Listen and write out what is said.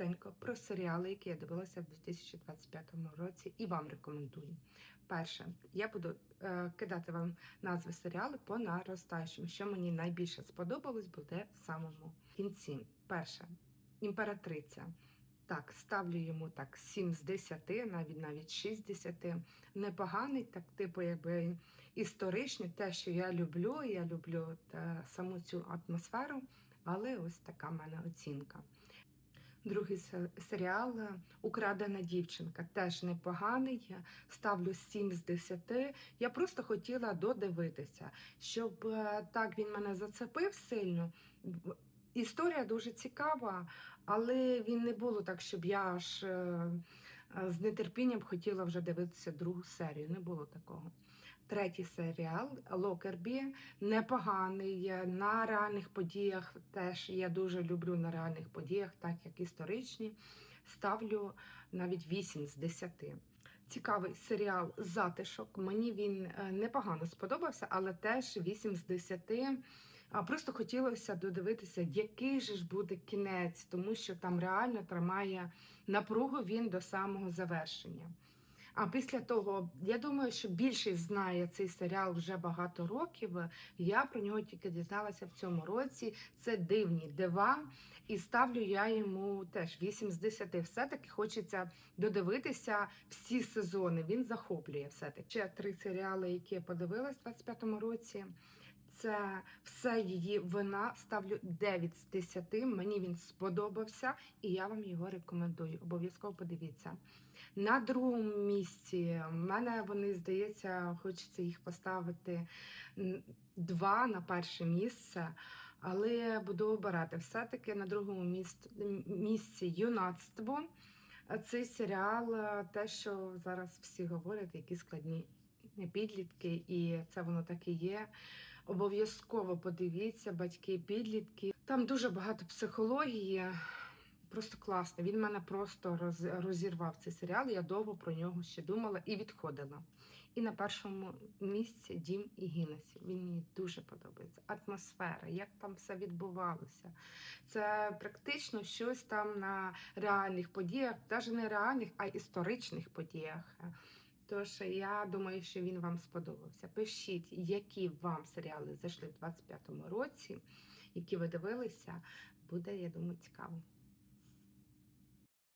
коротенько про серіали, які я дивилася в 2025 році, і вам рекомендую. Перше, я буду е, кидати вам назви серіалу по наростаючому. Що мені найбільше сподобалось, буде в самому кінці. Перше, імператриця. Так, ставлю йому так 7 з 10, навіть навіть 6 з 10. Непоганий, так, типу, якби історичний, те, що я люблю. Я люблю та, саму цю атмосферу, але ось така в мене оцінка. Другий серіал е, Украдена дівчинка теж непоганий. Ставлю 7 з 10. Я просто хотіла додивитися, щоб е, так він мене зацепив сильно. Історія дуже цікава, але він не було так, щоб я аж е, з нетерпінням хотіла вже дивитися другу серію. Не було такого. Третій серіал Локербі непоганий е, на реальних подіях. Теж я дуже люблю на реальних подіях, так як історичні. Ставлю навіть 8 з 10. Цікавий серіал Затишок. Мені він е, непогано сподобався, але теж 8 з 10. Просто хотілося додивитися, який же ж буде кінець, тому що там реально тримає напругу він до самого завершення. А після того, я думаю, що більшість знає цей серіал вже багато років. Я про нього тільки дізналася в цьому році. Це дивні дива, і ставлю я йому теж 8 з 10. Все-таки хочеться додивитися всі сезони. Він захоплює все-таки. Ще три серіали, які я подивилась у 25-му році. Це все її вина. Ставлю 9 з 10. Мені він сподобався, і я вам його рекомендую. Обов'язково подивіться. На другому місці в мене вони, здається, хочеться їх поставити два на перше місце, але буду обирати все-таки на другому місці юнацтво. Цей серіал, е, те, що зараз всі говорять, які складні підлітки, і це воно так і є. Обов'язково подивіться, батьки, підлітки. Там дуже багато психології. Просто класно. Він мене просто роз, розірвав цей серіал. Я довго про нього ще думала і відходила. І на першому місці Дім і Гіннесів. Він мені дуже подобається. Атмосфера, як там все відбувалося. Це практично щось там на реальних подіях, навіть не реальних, а історичних подіях. Тож я думаю, що він вам сподобався. Пишіть, які вам серіали зайшли в 25-му році, які ви дивилися. Буде, я думаю, цікаво.